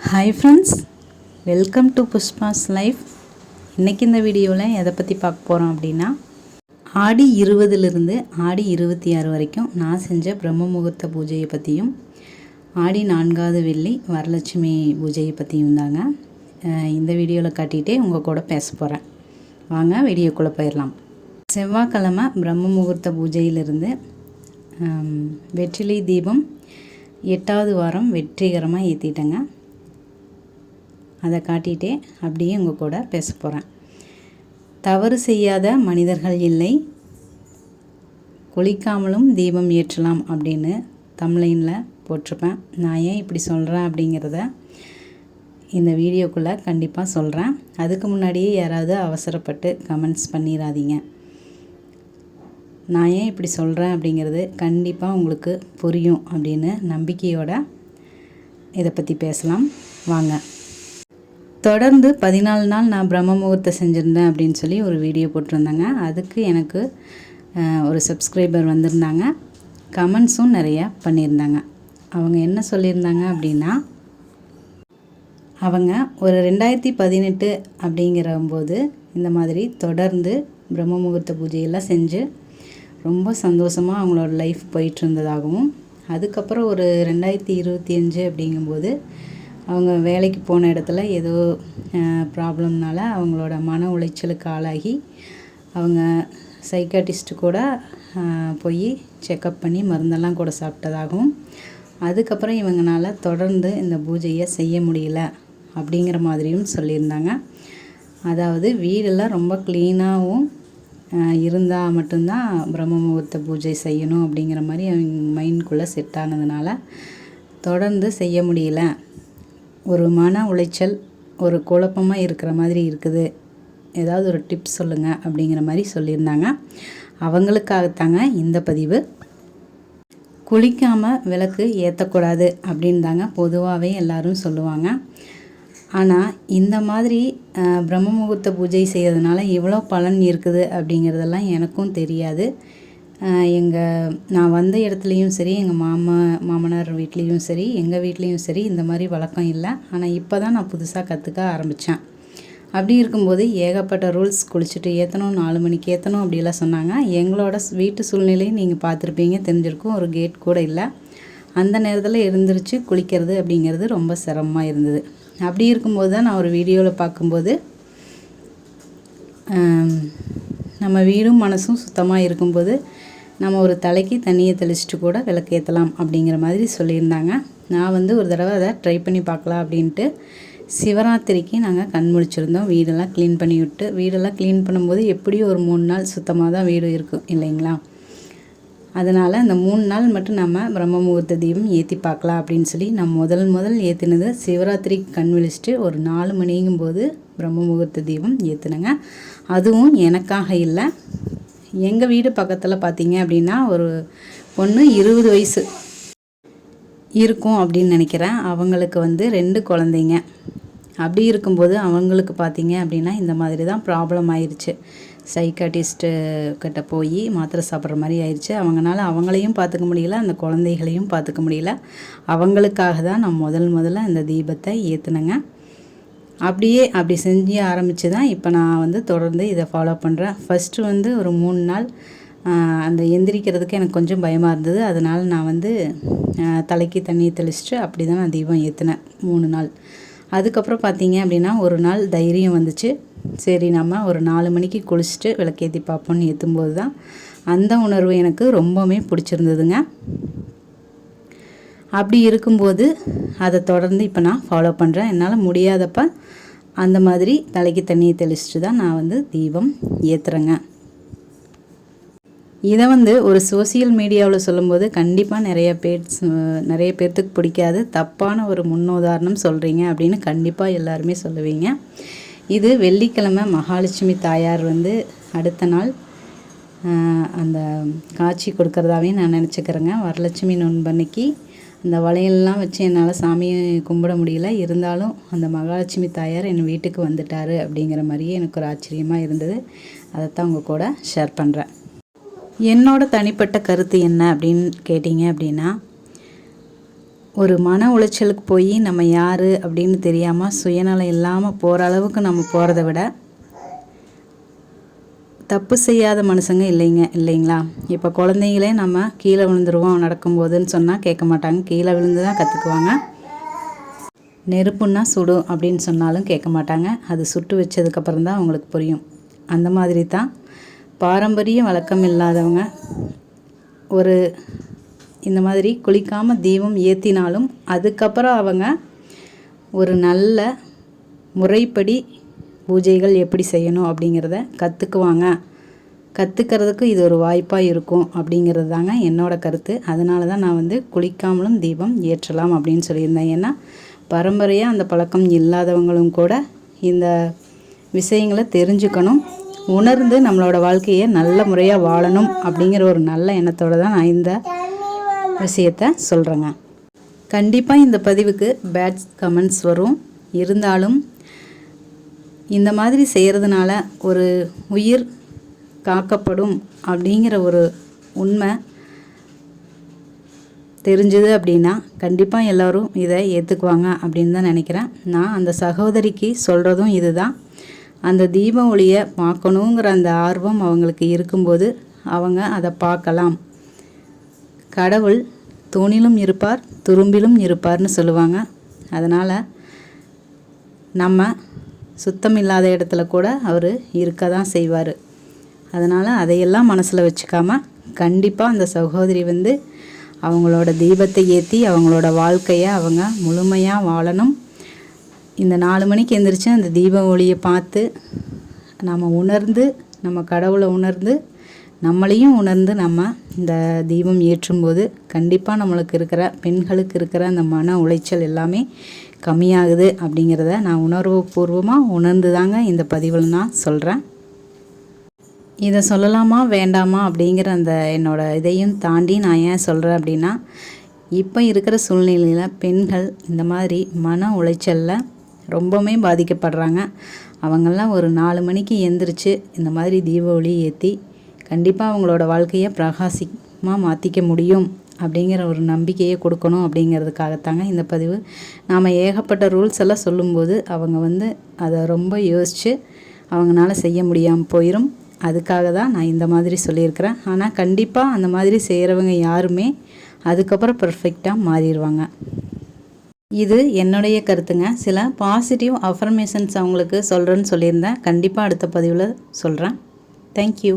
Hi friends welcome to Pushpa's life இன்றைக்கி இந்த வீடியோவில் எதை பற்றி பார்க்க போகிறோம் அப்படின்னா ஆடி இருபதுலேருந்து ஆடி இருபத்தி ஆறு வரைக்கும் நான் செஞ்ச பிரம்ம முகூர்த்த பூஜையை பற்றியும் ஆடி நான்காவது வெள்ளி வரலட்சுமி பூஜையை பற்றியும் தாங்க. இந்த வீடியோவில் காட்டிகிட்டே உங்கள் கூட பேச போகிறேன் வாங்க வீடியோக்குள்ளே போயிடலாம் செவ்வாய்க்கிழமை பிரம்ம முகூர்த்த பூஜையிலிருந்து வெற்றிலை தீபம் எட்டாவது வாரம் வெற்றிகரமாக ஏற்றிட்டேங்க அதை காட்டிகிட்டே அப்படியே உங்கள் கூட பேச போகிறேன் தவறு செய்யாத மனிதர்கள் இல்லை. குளிக்காமலும் தீபம் ஏற்றலாம் அப்படின்னு தம்லைனில் போட்டிருப்பேன். நான் ஏன் இப்படி சொல்கிறேன் அப்படிங்கிறத இந்த வீடியோக்குள்ளே கண்டிப்பாக சொல்கிறேன் அதுக்கு முன்னாடியே யாராவது அவசரப்பட்டு கமெண்ட்ஸ் பண்ணிடாதீங்க நான் ஏன் இப்படி சொல்கிறேன் அப்படிங்கிறது கண்டிப்பாக உங்களுக்கு புரியும் அப்படின்னு நம்பிக்கையோட இதை பற்றி பேசலாம். வாங்க. தொடர்ந்து பதினாலு நாள் நான் பிரம்ம முகூர்த்தம் செஞ்சுருந்தேன் அப்படின்னு சொல்லி ஒரு வீடியோ போட்டிருந்தாங்க. அதுக்கு எனக்கு ஒரு சப்ஸ்கிரைபர் வந்திருந்தாங்க. கமெண்ட்ஸும் நிறையா பண்ணியிருந்தாங்க. அவங்க என்ன சொல்லியிருந்தாங்க அப்படின்னா அவங்க ஒரு ரெண்டாயிரத்தி பதினெட்டு அப்படிங்கிறம்போது இந்த மாதிரி தொடர்ந்து பிரம்ம முகூர்த்த பூஜையெல்லாம் செஞ்சு ரொம்ப சந்தோஷமாக அவங்களோட லைஃப் போயிட்டு இருந்ததாகவும் அதுக்கப்புறம் ஒரு ரெண்டாயிரத்தி இருபத்தி அஞ்சு அப்படிங்கும்போது அவங்க வேலைக்கு போன இடத்துல ஏதோ ப்ராப்ளம்னால அவங்களோட மன உளைச்சலுக்கு ஆளாகி அவங்க சைக்காட்டிஸ்ட்டு கூட போய் செக்கப் பண்ணி மருந்தெல்லாம் கூட சாப்பிட்டதாகவும் அதுக்கப்புறம் இவங்களால் தொடர்ந்து இந்த பூஜையை செய்ய முடியல அப்படிங்கிற மாதிரியும் சொல்லியிருந்தாங்க. அதாவது வீடெல்லாம் ரொம்ப க்ளீனாகவும் இருந்தால் மட்டும்தான் பிரம்ம முகூர்த்த பூஜை செய்யணும் அப்படிங்கிற மாதிரி அவங்க மைண்ட்குள்ளே செட் ஆனதுனால தொடர்ந்து செய்ய முடியல. ஒரு மன உளைச்சல் ஒரு குழப்பமாக இருக்கிற மாதிரி இருக்குது. ஏதாவது ஒரு டிப்ஸ் சொல்லுங்கள் அப்படிங்கிற மாதிரி சொல்லியிருந்தாங்க. அவங்களுக்காகத்தாங்க இந்த பதிவு. குளிக்காமல் விளக்கு ஏற்றக்கூடாது அப்படின்னு தாங்க பொதுவாகவே எல்லாரும் சொல்லுவாங்க. ஆனால் இந்த மாதிரி பிரம்ம முகூர்த்த பூஜை செய்கிறதுனால எவ்வளோ பலன் இருக்குது அப்படிங்கிறதெல்லாம் எனக்கும் தெரியாது. எங்கள் நான் வந்த இடத்துலையும் சரி எங்கள் மாமா மாமனார் வீட்லேயும் சரி எங்கள் வீட்லேயும் சரி இந்த மாதிரி வழக்கம் இல்லை. ஆனால் இப்போ தான் நான் புதுசாக கற்றுக்க ஆரம்பித்தேன் அப்படி இருக்கும்போது ஏகப்பட்ட ரூல்ஸ் குளிச்சுட்டு ஏற்றணும் நாலு மணிக்கு ஏற்றணும் அப்படிலாம் சொன்னாங்க. எங்களோட வீட்டு சூழ்நிலையும் நீங்கள் பார்த்துருப்பீங்க தெரிஞ்சிருக்கும் ஒரு கேட் கூட இல்லை. அந்த நேரத்தில் இருந்துருச்சு குளிக்கிறது அப்படிங்கிறது ரொம்ப சிரமமாக இருந்தது. அப்படி இருக்கும்போது தான் நான் ஒரு வீடியோவில் பார்க்கும்போது நம்ம வீடும் மனசும் சுத்தமாக இருக்கும்போது நம்ம ஒரு தலைக்கு தண்ணியை தெளிச்சிட்டு கூட விளக்கு ஏற்றலாம் அப்படிங்கிற மாதிரி சொல்லியிருந்தாங்க. நான் வந்து ஒரு தடவை அதை ட்ரை பண்ணி பார்க்கலாம் அப்படின்ட்டு சிவராத்திரிக்கு நாங்கள் கண் முழிச்சிருந்தோம். வீடெல்லாம் க்ளீன் பண்ணி விட்டு வீடெல்லாம் க்ளீன் பண்ணும்போது எப்படியும் ஒரு மூணு நாள் சுத்தமாக தான் வீடு இருக்கும் இல்லைங்களா? அதனால் அந்த மூணு நாள் மட்டும் நம்ம பிரம்ம முகூர்த்த தீபம் ஏற்றி பார்க்கலாம் அப்படின்னு சொல்லி நான் முதல் முதல் ஏற்றினது சிவராத்திரி கண் விழிச்சிட்டு ஒரு நாலு மணிங்கும் போது பிரம்ம முகூர்த்த தீபம் ஏற்றினேங்க அதுவும் எனக்காக இல்லை எங்கள் வீடு பக்கத்தில் பார்த்தீங்க அப்படின்னா ஒரு பொண்ணு இருபது வயசு இருக்கும் அப்படின்னு நினைக்கிறேன். அவங்களுக்கு வந்து ரெண்டு குழந்தைங்க. அப்படி இருக்கும்போது அவங்களுக்கு பார்த்தீங்க அப்படின்னா இந்த மாதிரி தான் ப்ராப்ளம் ஆயிடுச்சு சைக்காட்டிஸ்ட்டு கிட்ட போய் மாத்திரை சாப்பிட்ற மாதிரி ஆயிடுச்சு அவங்களால அவங்களையும் பார்த்துக்க முடியல அந்த குழந்தைகளையும் பார்த்துக்க முடியல. அவங்களுக்காக தான் நான் முதல் முதல்ல இந்த தீபத்தை ஏற்றுனேங்க அப்படியே அப்படி செஞ்சு ஆரம்பித்து தான் இப்போ நான் வந்து தொடர்ந்து இதை ஃபாலோ பண்ணுறேன் ஃபஸ்ட்டு வந்து ஒரு மூணு நாள் அந்த எந்திரிக்கிறதுக்கு எனக்கு கொஞ்சம் பயமாக இருந்தது. அதனால் நான் வந்து தலைக்கு தண்ணியை தெளிச்சிட்டு அப்படி தான் நான் தீபம் ஏற்றினேன் மூணு நாள். அதுக்கப்புறம் பார்த்தீங்க அப்படின்னா ஒரு நாள் தைரியம் வந்துச்சு. சரி நம்ம ஒரு நாலு மணிக்கு குளிச்சுட்டு விளக்கேற்றி பார்ப்போம்னு ஏற்றும்போது தான் அந்த உணர்வு எனக்கு ரொம்பவுமே பிடிச்சிருந்ததுங்க. அப்படி இருக்கும்போது அதை தொடர்ந்து இப்போ நான் ஃபாலோ பண்ணுறேன் என்னால் முடியாதப்ப அந்த மாதிரி தலைக்கு தண்ணியை தெளிச்சிட்டு தான் நான் வந்து தீபம் ஏற்றுறேங்க இதை வந்து ஒரு சோசியல் மீடியாவில் சொல்லும்போது கண்டிப்பாக நிறைய பேர் நிறைய பேர்த்துக்கு பிடிக்காது. தப்பான ஒரு முன்னுதாரணம் சொல்கிறீங்க அப்படின்னு கண்டிப்பாக எல்லாருமே சொல்லுவீங்க. இது வெள்ளிக்கிழமை மகாலட்சுமி தாயார் வந்து அடுத்த நாள் அந்த காட்சி கொடுக்கறதாவே நான் நினச்சிக்கிறேங்க. வரலட்சுமி நோன்பன்னைக்கு அந்த வளையல்லாம் வச்சு என்னால் சாமியை கும்பிட முடியல. இருந்தாலும் அந்த மகாலட்சுமி தாயார் என் வீட்டுக்கு வந்துட்டார் அப்படிங்கிற மாதிரியே எனக்கு ஒரு ஆச்சரியமாக இருந்தது. அதைத்தான் உங்கள் கூட ஷேர் பண்ணுறேன் என்னோட தனிப்பட்ட கருத்து என்ன அப்படின்னு கேட்டிங்க அப்படின்னா ஒரு மன உளைச்சலுக்கு போய் நம்ம யார் அப்படின்னு தெரியாமல் சுயநலம் இல்லாமல் போகிற அளவுக்கு நம்ம போகிறத விட தப்பு செய்யாத மனுஷங்க இல்லைங்க இல்லைங்களா? இப்போ குழந்தைங்களே நம்ம கீழே விழுந்துருவோம் நடக்கும்போதுன்னு சொன்னால் கேட்க மாட்டாங்க. கீழே விழுந்து தான் கற்றுக்குவாங்க நெருப்புன்னா சுடும் அப்படின்னு சொன்னாலும் கேட்க மாட்டாங்க. அது சுட்டு வச்சதுக்கப்புறம் தான் அவங்களுக்கு புரியும். அந்த மாதிரி தான் பாரம்பரிய வழக்கம் இல்லாதவங்க ஒரு இந்த மாதிரி குளிக்காமல் தீபம் ஏற்றினாலும் அதுக்கப்புறம் அவங்க ஒரு நல்ல முறைப்படி பூஜைகள் எப்படி செய்யணும் அப்படிங்கிறத கற்றுக்குவாங்க கற்றுக்கிறதுக்கு இது ஒரு வாய்ப்பாக இருக்கும் அப்படிங்கிறது தாங்க என்னோடய கருத்து. அதனால தான் நான் வந்து குளிக்காமலும் தீபம் ஏற்றலாம் அப்படின்னு சொல்லியிருந்தேன். ஏன்னா பரம்பரையாக அந்த பழக்கம் இல்லாதவங்களும் கூட இந்த விஷயங்களை தெரிஞ்சுக்கணும். உணர்ந்து நம்மளோட வாழ்க்கையை நல்ல முறையாக வாழணும் அப்படிங்கிற ஒரு நல்ல எண்ணத்தோடு தான் நான் இந்த விஷயத்த சொல்கிறேங்க கண்டிப்பாக இந்த பதிவுக்கு பேட் கமெண்ட்ஸ் வரும். இருந்தாலும் இந்த மாதிரி செய்கிறதுனால ஒரு உயிர் காக்கப்படும் அப்படிங்கிற ஒரு உண்மை தெரிஞ்சுது அப்படின்னா கண்டிப்பாக எல்லோரும் இதை ஏற்றுக்குவாங்க அப்படின்னு தான் நினைக்கிறேன். நான் அந்த சகோதரிக்கு சொல்கிறதும் இதுதான். அந்த தீப ஒளியை பார்க்கணுங்கிற அந்த ஆர்வம் அவங்களுக்கு இருக்கும்போது அவங்க அதை பார்க்கலாம். கடவுள் தூணிலும் இருப்பார் துரும்பிலும் இருப்பார்னு சொல்லுவாங்க. அதனால் நம்ம சுத்தம் இல்லாத இடத்துல கூட அவர் இருக்க தான் செய்வார். அதனால் அதையெல்லாம் மனசில் வச்சுக்காம கண்டிப்பாக அந்த சகோதரி வந்து அவங்களோட தீபத்தை ஏற்றி அவங்களோட வாழ்க்கையை அவங்க முழுமையாக வாழணும். இந்த நாலு மணிக்கு எந்திரிச்சு அந்த தீப ஒளியை பார்த்து நம்ம உணர்ந்து நம்ம கடவுளை உணர்ந்து நம்மளையும் உணர்ந்து நம்ம இந்த தீபம் ஏற்றும்போது கண்டிப்பாக நம்மளுக்கு இருக்கிற பெண்களுக்கு இருக்கிற அந்த மன உளைச்சல் எல்லாமே கம்மியாகுது அப்படிங்கிறத நான் உணர்வு பூர்வமாக உணர்ந்து தாங்க இந்த பதிவில் நான் சொல்கிறேன் இதை சொல்லலாமா வேண்டாமா அப்படிங்கிற அந்த என்னோடய இதையும் தாண்டி நான் ஏன் சொல்கிறேன் அப்படின்னா இப்போ இருக்கிற சூழ்நிலையில் பெண்கள் இந்த மாதிரி மன உளைச்சலில் ரொம்பவுமே பாதிக்கப்படுறாங்க. அவங்கெல்லாம் ஒரு நாலு மணிக்கு எந்திரிச்சு இந்த மாதிரி தீபாவளி ஏற்றி கண்டிப்பாக அவங்களோட வாழ்க்கையை பிரகாசிமாக மாற்றிக்க முடியும் அப்படிங்கிற ஒரு நம்பிக்கையை கொடுக்கணும் அப்படிங்கிறதுக்காகத்தாங்க இந்த பதிவு. நாம் ஏகப்பட்ட ரூல்ஸ் எல்லாம் சொல்லும்போது அவங்க வந்து அதை ரொம்ப யோசித்து அவங்களால செய்ய முடியாமல் போயிடும் அதுக்காக தான் நான் இந்த மாதிரி சொல்லியிருக்கிறேன். ஆனால் கண்டிப்பாக அந்த மாதிரி செய்கிறவங்க யாருமே அதுக்கப்புறம் பர்ஃபெக்டாக மாறிடுவாங்க. இது என்னுடைய கருத்துங்க. சில பாசிட்டிவ் அஃபர்மேஷன்ஸ் அவங்களுக்கு சொல்கிறேன்னு சொல்லியிருந்தேன். கண்டிப்பாக அடுத்த பதிவில் சொல்கிறேன் தேங்க்யூ